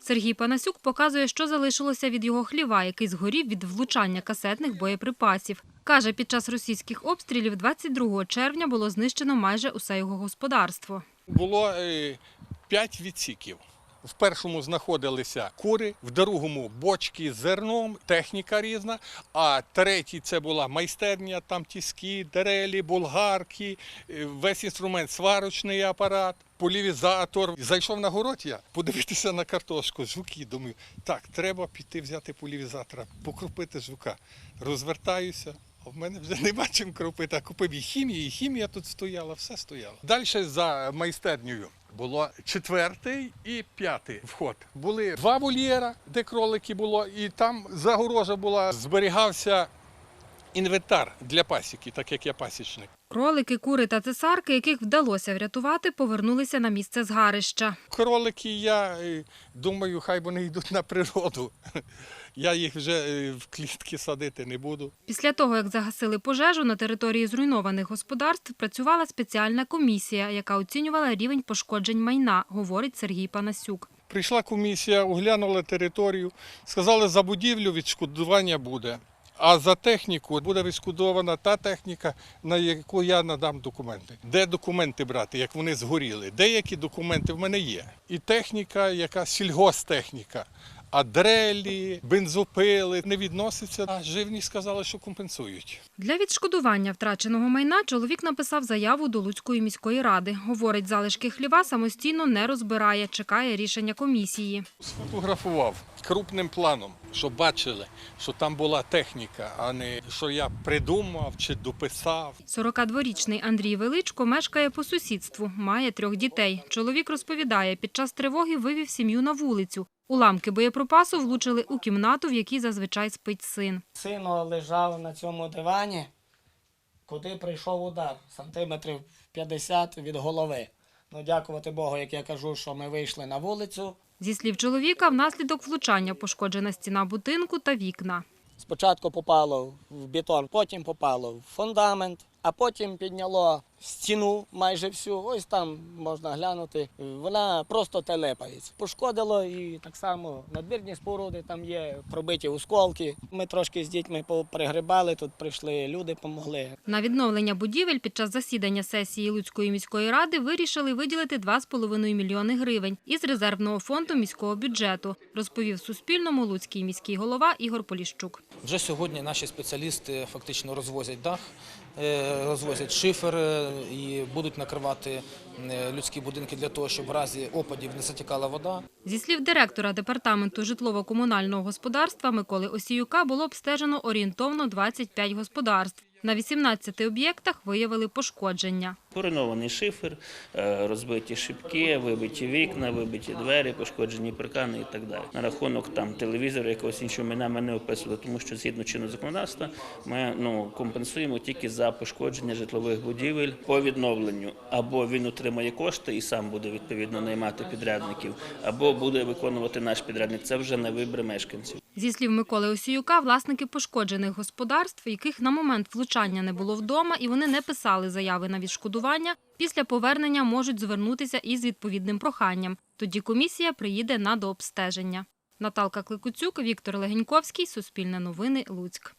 Сергій Панасюк показує, що залишилося від його хліва, який згорів від влучання касетних боєприпасів. Каже, під час російських обстрілів 22 червня було знищено майже усе його господарство. Було е, п'ять відсіків. В першому знаходилися кури, в другому бочки з зерном, техніка різна. А третій це була майстерня, там тіски, дерелі, болгарки, е, весь інструмент, сварочний апарат, полівізатор. Зайшов на город я подивитися на картошку, жуки. Думаю, так, треба піти взяти полівізатора, покропити жука. Розвертаюся. А в мене вже нема чим кропити. А купив і хімію, і хімія тут стояла, все стояло. Далі за майстернею було четвертий і п'ятий вход. Були два вольєра, де кролики було, і там загорожа була, зберігався інвентар для пасіки, так як я пасічник. Кролики, кури та цесарки, яких вдалося врятувати, повернулися на місце згарища. Кролики, я е, думаю, хай вони йдуть на природу. Я їх вже е, в клітки садити не буду. Після того, як загасили пожежу, на території зруйнованих господарств працювала спеціальна комісія, яка оцінювала рівень пошкоджень майна, говорить Сергій Панасюк. Прийшла комісія, оглянула територію, сказали, за будівлю відшкодування буде. А за техніку буде відшкодована та техніка, на яку я надам документи. Де документи брати, як вони згоріли? Деякі документи в мене є. І техніка, яка сільгостехніка. А дрелі, бензопили не відносяться. А живні сказали, що компенсують. Для відшкодування втраченого майна чоловік написав заяву до Луцької міської ради. Говорить, залишки хліва самостійно не розбирає, чекає рішення комісії. Сфотографував крупним планом, щоб бачили, що там була техніка, а не що я придумав чи дописав. 42-річний Андрій Величко мешкає по сусідству, має трьох дітей. Чоловік розповідає, під час тривоги вивів сім'ю на вулицю. Уламки боєприпасу влучили у кімнату, в якій зазвичай спить син. Сино лежав на цьому дивані, куди прийшов удар, сантиметрів 50 від голови. Ну, дякувати Богу, як я кажу, що ми вийшли на вулицю. Зі слів чоловіка, внаслідок влучання пошкоджена стіна будинку та вікна. Спочатку попало в бетон, потім попало в фундамент, а потім підняло стіну майже всю. Ось там можна глянути. Вона просто телепається. Пошкодило і так само надвірні споруди, там є пробиті осколки. Ми трошки з дітьми пригрибали, тут прийшли люди, допомогли. На відновлення будівель під час засідання сесії Луцької міської ради вирішили виділити 2,5 мільйони гривень із резервного фонду міського бюджету, розповів Суспільному Луцький міський голова Ігор Поліщук. Вже сьогодні наші спеціалісти фактично розвозять дах, е, розвозять шифер е, і будуть накривати е, людські будинки для того, щоб в разі опадів не затікала вода. Зі слів директора департаменту житлово-комунального господарства Миколи Осіюка було обстежено орієнтовно 25 господарств. На 18 об'єктах виявили пошкодження. Поринований шифер, е, розбиті шибки, вибиті вікна, вибиті двері, пошкоджені паркани і так далі. На рахунок там телевізору, якогось іншого майна ми не описували, тому що згідно чинного законодавства ми ну компенсуємо тільки за пошкодження житлових будівель по відновленню. Або він отримає кошти і сам буде відповідно наймати підрядників, або буде виконувати наш підрядник. Це вже на вибір мешканців. Зі слів Миколи Осіюка, власники пошкоджених господарств, яких на момент влучання не було вдома і вони не писали заяви на відшкодування, після повернення можуть звернутися із відповідним проханням. Тоді комісія приїде на дообстеження. Наталка Кликуцюк, Віктор Легеньковський, Суспільне новини, Луцьк.